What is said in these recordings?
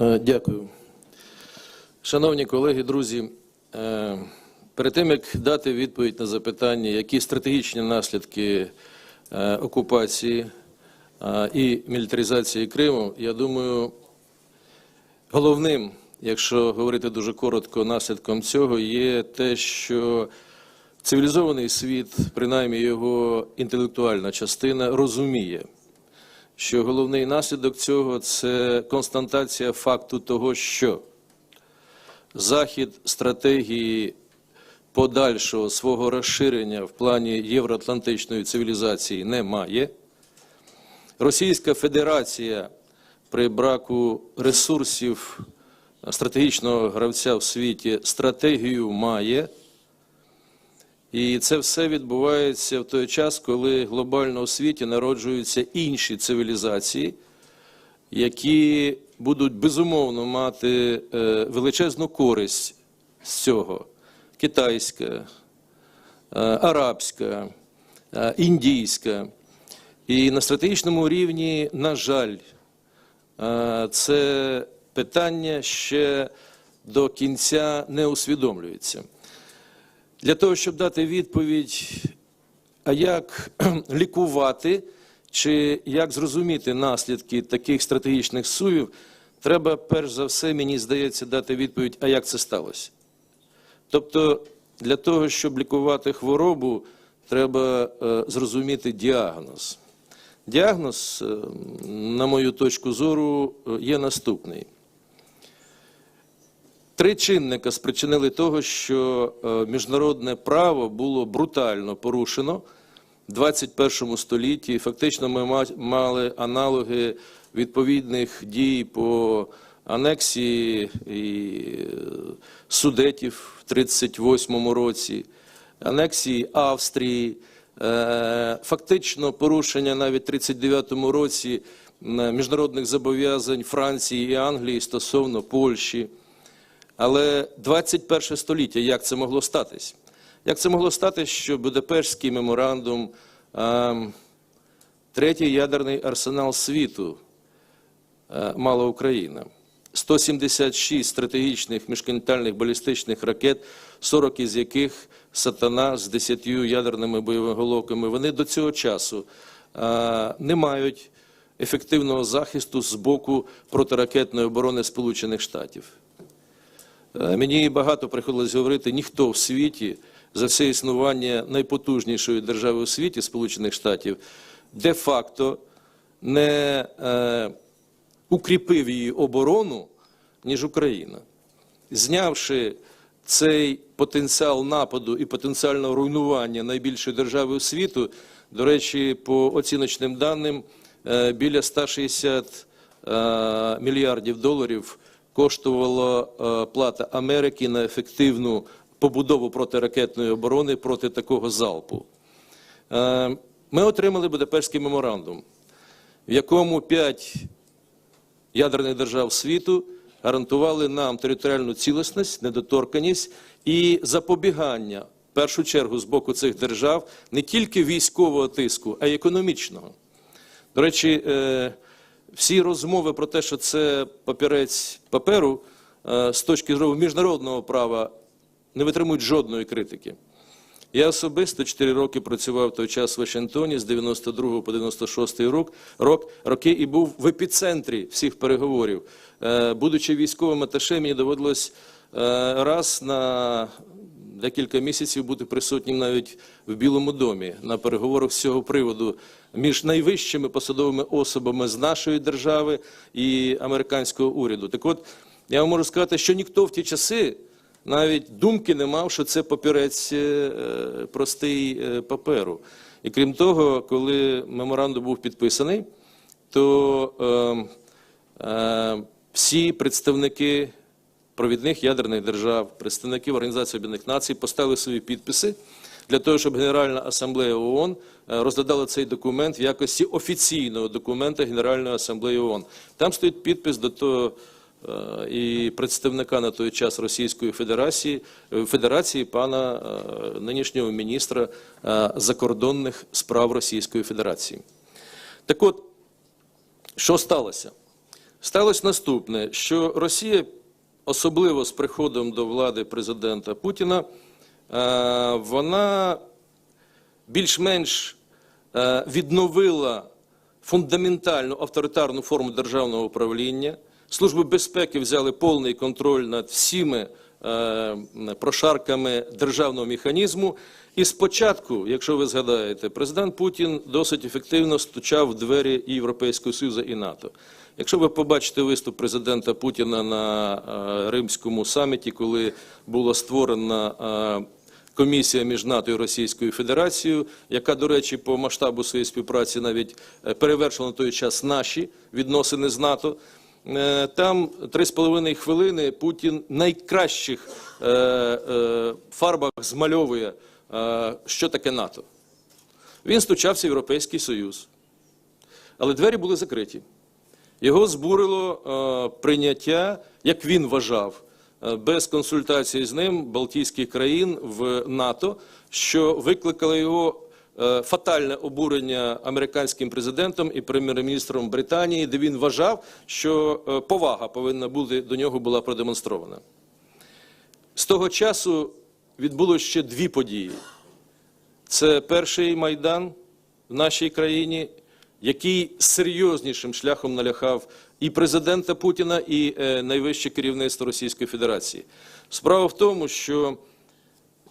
Е, Дякую. Шановні колеги, друзі, е, перед тим як дати відповідь на запитання, які стратегічні наслідки е, окупації і мілітаризації Криму, я думаю, головним, якщо говорити дуже коротко, наслідком цього є те, що цивілізований світ, принаймні його інтелектуальна частина, розуміє, що головний наслідок цього це констатація факту того, що захід стратегії подальшого свого розширення в плані євроатлантичної цивілізації не має. Російська Федерація при браку ресурсів стратегічного гравця в світі стратегію має. І це все відбувається в той час, коли глобально у світі народжуються інші цивілізації, які будуть безумовно мати е, величезну користь з цього: китайська, е, арабська, е, індійська. І на стратегічному рівні, на жаль, це питання ще до кінця не усвідомлюється. Для того, щоб дати відповідь, а як лікувати чи як зрозуміти наслідки таких стратегічних сувів, треба перш за все, мені здається, дати відповідь, а як це сталося. Тобто, для того, щоб лікувати хворобу, треба е, зрозуміти діагноз. Діагноз, е, на мою точку зору, е, є наступний. Три чинника спричинили того, що е, міжнародне право було брутально порушено в 21 столітті. Фактично, ми мали аналоги відповідних дій по анексії і е, судетів в 38 році, анексії Австрії, е, фактично порушення навіть в 39 році міжнародних зобов'язань Франції і Англії стосовно Польщі. Але 21 століття, як це могло статись? Як це могло статись, що Будапештський меморандум, ем, третій ядерний арсенал світу мала Україна? 176 стратегічних міжконтинентальних балістичних ракет, 40 із яких сатана з 10 ядерними бойовими головками, вони до цього часу е, не мають ефективного захисту з боку протиракетної оборони Сполучених Штатів. Е, Мені багато приходилось говорити, ніхто в світі за все існування найпотужнішої держави у світі, Сполучених Штатів, де-факто не е, укріпив її оборону, ніж Україна. Знявши цей потенціал нападу і потенціального руйнування найбільшої держави у світу, до речі, по оціночним даним, е, біля 160 е, мільярдів доларів коштувала е, плата Америки на ефективну побудову протиракетної оборони проти такого залпу. Е, Ми отримали Будапештський меморандум, в якому п'ять ядерних держав світу гарантували нам територіальну цілісність, недоторканість і запобігання в першу чергу з боку цих держав не тільки військового тиску, а й економічного. До речі, е, всі розмови про те, що це папірець паперу е, з точки зору міжнародного права не витримують жодної критики. Я особисто 4 роки працював в той час в Вашингтоні з 92 по 96 рок, рок, роки і був в епіцентрі всіх переговорів. Е, Будучи військовим аташе, мені доводилось е, раз на декілька місяців бути присутнім навіть в Білому домі на переговорах з цього приводу між найвищими посадовими особами з нашої держави і американського уряду. Так от, я вам можу сказати, що ніхто в ті часи навіть думки не мав, що це папірець е, простий е, паперу. І крім того, коли меморандум був підписаний, то е, е, всі представники провідних ядерних держав, представників Організації Об'єднаних Націй поставили свої підписи для того, щоб Генеральна асамблея ООН е, розглядала цей документ в якості офіційного документа Генеральної асамблеї ООН. Там стоїть підпис до того е, і представника на той час Російської Федерації, е, Федерації пана нинішнього міністра закордонних справ Російської Федерації. Так от, що сталося? Сталося наступне, що Росія, особливо з приходом до влади президента Путіна, вона більш-менш е, відновила фундаментальну авторитарну форму державного управління. Служби безпеки взяли повний контроль над всіми е, прошарками державного механізму. І спочатку, якщо ви згадаєте, президент Путін досить ефективно стучав в двері Європейського Союзу і НАТО. Якщо ви побачите виступ президента Путіна на е, римському саміті, коли була створена е, комісія між НАТО і Російською Федерацією, яка, до речі, по масштабу своєї співпраці навіть е, перевершила на той час наші відносини з НАТО. Е, Там три з половиною хвилини Путін найкращих е, фарбах змальовує, що таке НАТО. Він стучався в Європейський Союз, але двері були закриті. Його збурило прийняття, як він вважав, без консультації з ним Балтійських країн в НАТО, що викликало його е, фатальне обурення американським президентом і прем'єр-міністром Британії, де він вважав, що е, повага повинна бути до нього була продемонстрована. З того часу відбулося ще дві події. Це перший майдан в нашій країні, який серйознішим шляхом налякав і президента Путіна, і е, найвище керівництво Російської Федерації. Справа в тому, що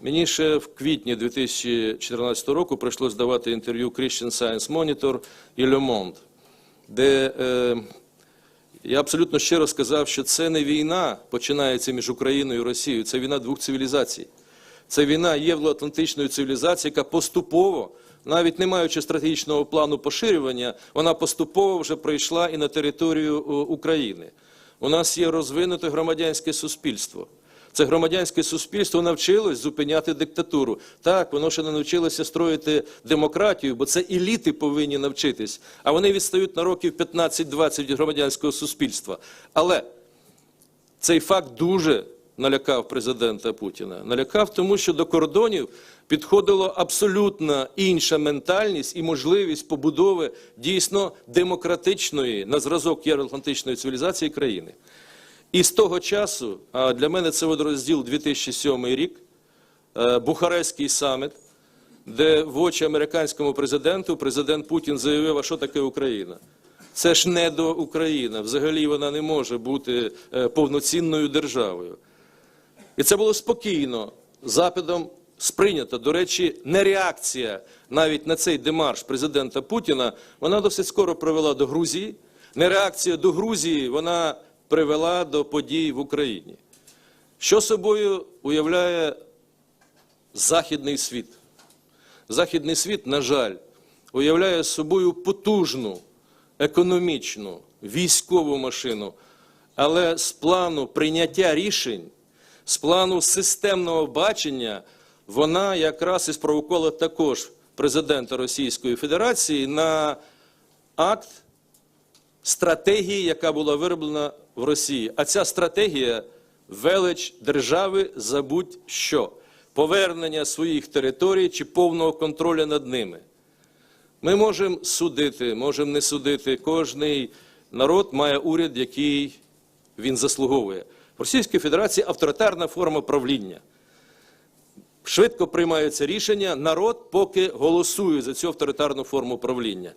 мені ще в квітні 2014 року прийшлося давати інтерв'ю Christian Science Monitor і Le Monde, де е, я абсолютно щиро сказав, що це не війна починається між Україною і Росією, це війна двох цивілізацій. Це війна євроатлантичної цивілізації, яка поступово, навіть не маючи стратегічного плану поширювання, вона поступово вже прийшла і на територію України. У нас є розвинуте громадянське суспільство. Це громадянське суспільство навчилось зупиняти диктатуру. Так, воно ще не навчилося строїти демократію, бо це еліти повинні навчитись, а вони відстають на років 15-20 від громадянського суспільства. Але цей факт дуже налякав президента Путіна. Налякав тому, що до кордонів підходила абсолютно інша ментальність і можливість побудови дійсно демократичної на зразок євроатлантичної цивілізації країни. І з того часу, а для мене це водорозділ 2007 рік, е, Бухарестський саміт, де в очі американському президенту президент Путін заявив, а що таке Україна? Це ж не до Україна. Взагалі вона не може бути е, повноцінною державою. І це було спокійно Западом сприйнято. До речі, не реакція навіть на цей демарш президента Путіна, вона досить скоро привела до Грузії. Не реакція до Грузії, вона привела до подій в Україні. Що собою уявляє західний світ? Західний світ, на жаль, уявляє собою потужну економічну військову машину, але з плану прийняття рішень, з плану системного бачення, вона якраз і спровокувала також президента Російської Федерації на акт стратегії, яка була вироблена в Росії. А ця стратегія велич держави за будь-що повернення своїх територій чи повного контролю над ними. Ми можемо судити, можемо не судити. Кожний народ має уряд, який він заслуговує. В Російській Федерації авторитарна форма правління. Швидко приймаються рішення, народ поки голосує за цю авторитарну форму правління.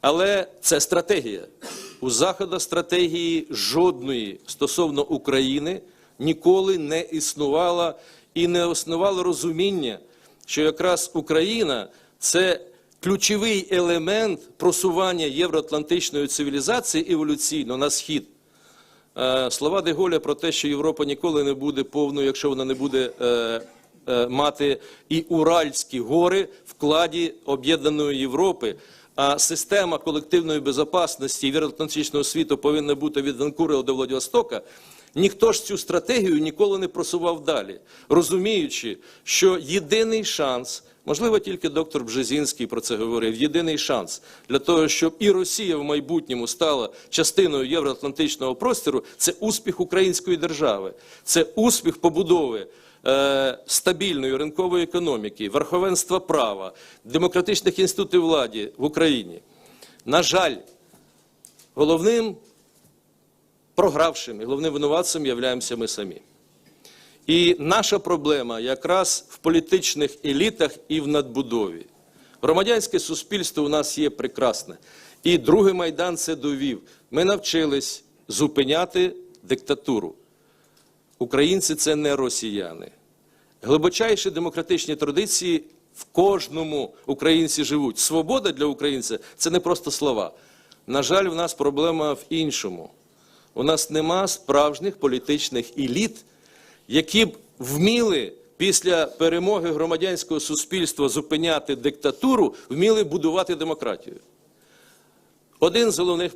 Але це стратегія. У Заходу стратегії жодної стосовно України ніколи не існувало і не існувало розуміння, що якраз Україна це ключовий елемент просування євроатлантичної цивілізації еволюційно на схід. Е, Слова Деголя про те, що Європа ніколи не буде повною, якщо вона не буде е, е, мати і Уральські гори вкладі об'єднаної Європи. А система колективної безпечності євроатлантичного світу повинна бути від Ванкура до Владивостока. Ніхто ж цю стратегію ніколи не просував далі, розуміючи, що єдиний шанс, можливо, тільки доктор Бжезінський про це говорив, єдиний шанс для того, щоб і Росія в майбутньому стала частиною євроатлантичного простору, це успіх української держави, це успіх побудови е, стабільної ринкової економіки, верховенства права, демократичних інститутів влади в Україні. На жаль, головним програвшим. І головним винуватцем являємося ми самі. І наша проблема якраз в політичних елітах і в надбудові. Громадянське суспільство у нас є прекрасне. І другий майдан це довів. Ми навчились зупиняти диктатуру. Українці це не росіяни. Глибочайші демократичні традиції в кожному українці живуть. Свобода для українця це не просто слова. На жаль, в нас проблема в іншому. У нас нема справжніх політичних еліт, які б вміли після перемоги громадянського суспільства зупиняти диктатуру, вміли будувати демократію. Один з головних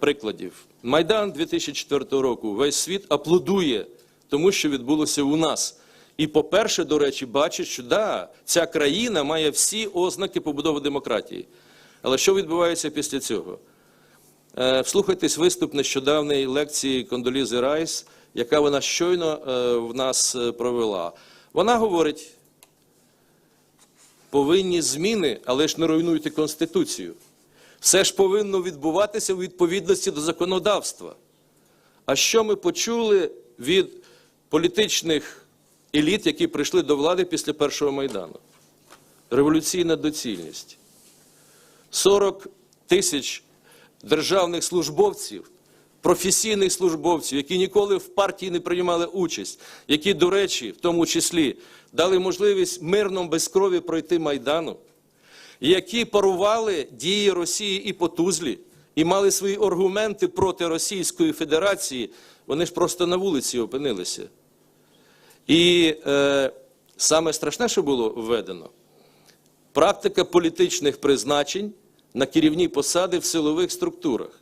прикладів. Майдан 2004 року. Весь світ аплодує тому, що відбулося у нас. І, по-перше, до речі, бачить, що да, ця країна має всі ознаки побудови демократії. Але що відбувається після цього? Е, Вслухайтесь виступ нещодавньої лекції Кондолізи Райс, яка вона щойно е, в нас е, провела. Вона говорить: повинні зміни, але ж не руйнуйте Конституцію. Все ж повинно відбуватися у відповідності до законодавства. А що ми почули від політичних еліт, які прийшли до влади після першого майдану? Революційна доцільність. 40 тисяч державних службовців, професійних службовців, які ніколи в партії не приймали участь, які, до речі, в тому числі дали можливість мирно без крові пройти майдану, які парували дії Росії і по Тузлі, і мали свої аргументи проти Російської Федерації, вони ж просто на вулиці опинилися. І е, саме страшне, що було введено, практика політичних призначень на керівні посади в силових структурах.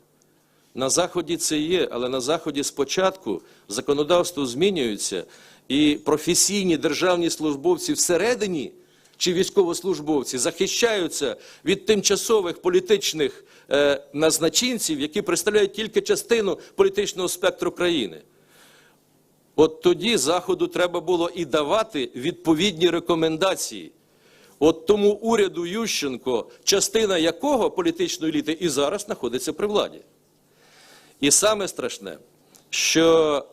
На Заході це є, але на Заході спочатку законодавство змінюється, і професійні державні службовці всередині чи військовослужбовці захищаються від тимчасових політичних е, назначинців, які представляють тільки частину політичного спектру країни. От тоді Заходу треба було і давати відповідні рекомендації. От тому уряду Ющенко, частина якого політичної еліти і зараз знаходиться при владі. І саме страшне, що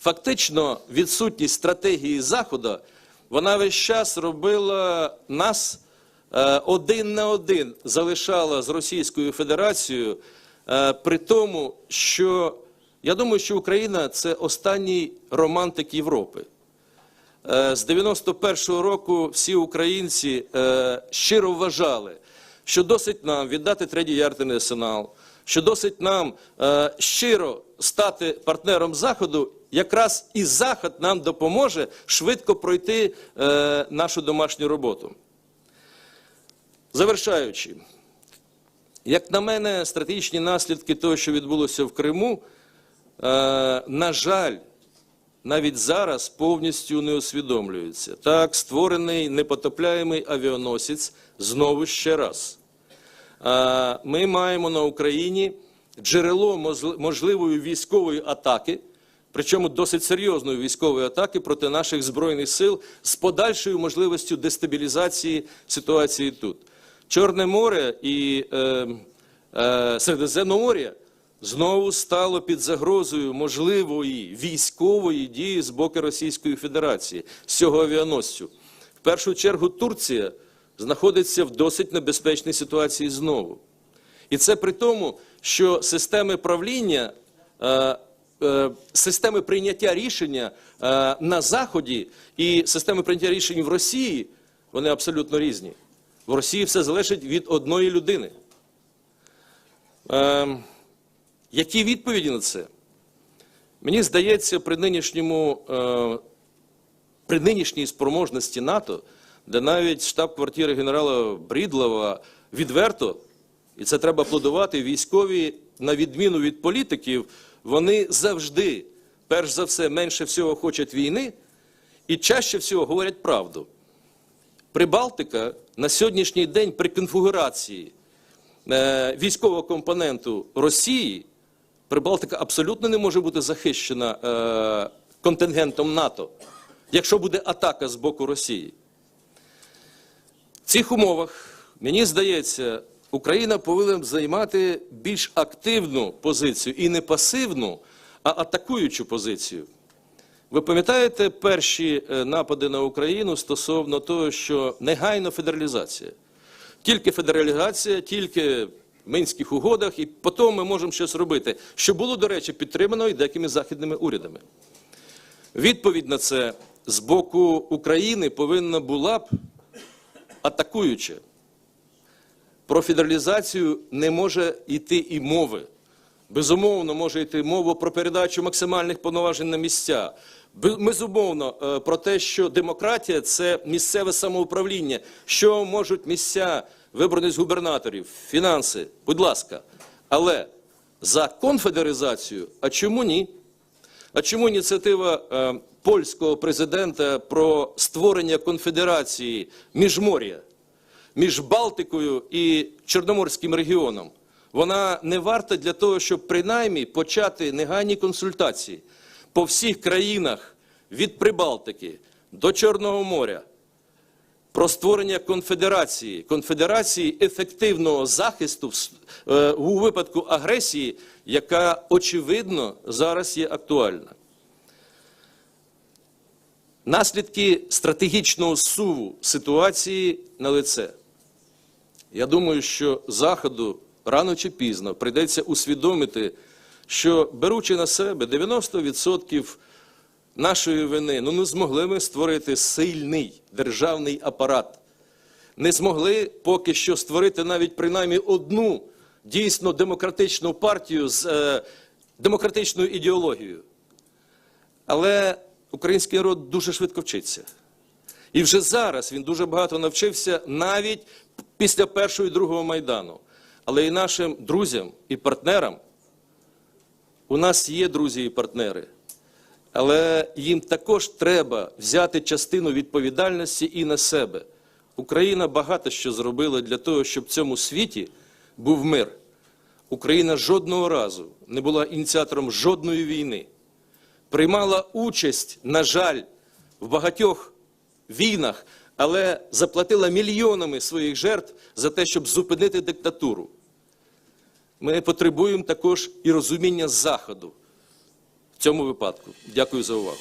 фактично відсутність стратегії Заходу, вона весь час робила нас е, один на один залишала з Російською Федерацією, е, при тому, що я думаю, що Україна це останній романтик Європи. Е, З 91-го року всі українці щиро вважали, що досить нам віддати третій ядерний арсенал, що досить нам е, щиро стати партнером Заходу, якраз і Захід нам допоможе швидко пройти е, нашу домашню роботу. Завершаючи, як на мене, стратегічні наслідки того, що відбулося в Криму, е, на жаль, навіть зараз повністю не усвідомлюються. Так, створений непотопляємий авіаносець знову ще раз. Е, Ми маємо на Україні джерело можли- можливої військової атаки, причому досить серйозної військової атаки проти наших збройних сил з подальшою можливістю дестабілізації ситуації тут. Чорне море і е, е, Середземномор'я знову стало під загрозою можливої військової дії з боку Російської Федерації з цього авіаносцю. В першу чергу Турція знаходиться в досить небезпечній ситуації знову. І це при тому, що системи правління, е, е, системи прийняття рішення е, на Заході і системи прийняття рішень в Росії, вони абсолютно різні. В Росії все залежить від одної людини. Які відповіді на це? Мені здається, при нинішньому при нинішній спроможності НАТО, де навіть штаб-квартири генерала Брідлова відверто, і це треба аплодувати, військові, на відміну від політиків, вони завжди, перш за все, менше всього хочуть війни і чаще всього говорять правду. Прибалтика на сьогоднішній день при конфігурації е, військового компоненту Росії Прибалтика абсолютно не може бути захищена е, контингентом НАТО, якщо буде атака з боку Росії. Цих умовах, мені здається, Україна повинна займати більш активну позицію і не пасивну, а атакуючу позицію. Ви пам'ятаєте перші е, напади на Україну стосовно того, що негайно федералізація? Тільки федералізація, тільки в Мінських угодах, і потім ми можемо щось робити, що було, до речі, підтримано і деякими західними урядами. Відповідь на це з боку України повинна була б атакуюча. Про федералізацію не може йти і мови. Безумовно, може йти мова про передачу максимальних повноважень на місця. Безумовно, е, про те, що демократія це місцеве самоуправління. Що можуть місця вибраних з губернаторів, фінанси, будь ласка. Але за конфедералізацію, а чому ні? А чому ініціатива е, польського президента про створення конфедерації міжмор'я між Балтикою і Чорноморським регіоном? Вона не варта для того, щоб принаймні почати негайні консультації по всіх країнах від Прибалтики до Чорного моря про створення конфедерації, конфедерації ефективного захисту е, у випадку агресії, яка очевидно зараз є актуальна. Наслідки стратегічного суву ситуації на лице. Я думаю, що Заходу рано чи пізно прийдеться усвідомити, що беручи на себе 90% нашої вини, ну не змогли ми створити сильний державний апарат. Не змогли поки що створити навіть принаймні одну дійсно демократичну партію з е, демократичною ідеологією. Але український народ дуже швидко вчиться. І вже зараз він дуже багато навчився навіть після першого і другого майдану. Але і нашим друзям і партнерам у нас є друзі і партнери. Але їм також треба взяти частину відповідальності і на себе. Україна багато що зробила для того, щоб в цьому світі був мир. Україна жодного разу не була ініціатором жодної війни. Приймала участь, на жаль, в багатьох війнах, але заплатила мільйонами своїх жертв за те, щоб зупинити диктатуру. Ми потребуємо також і розуміння Заходу в цьому випадку. Дякую за увагу.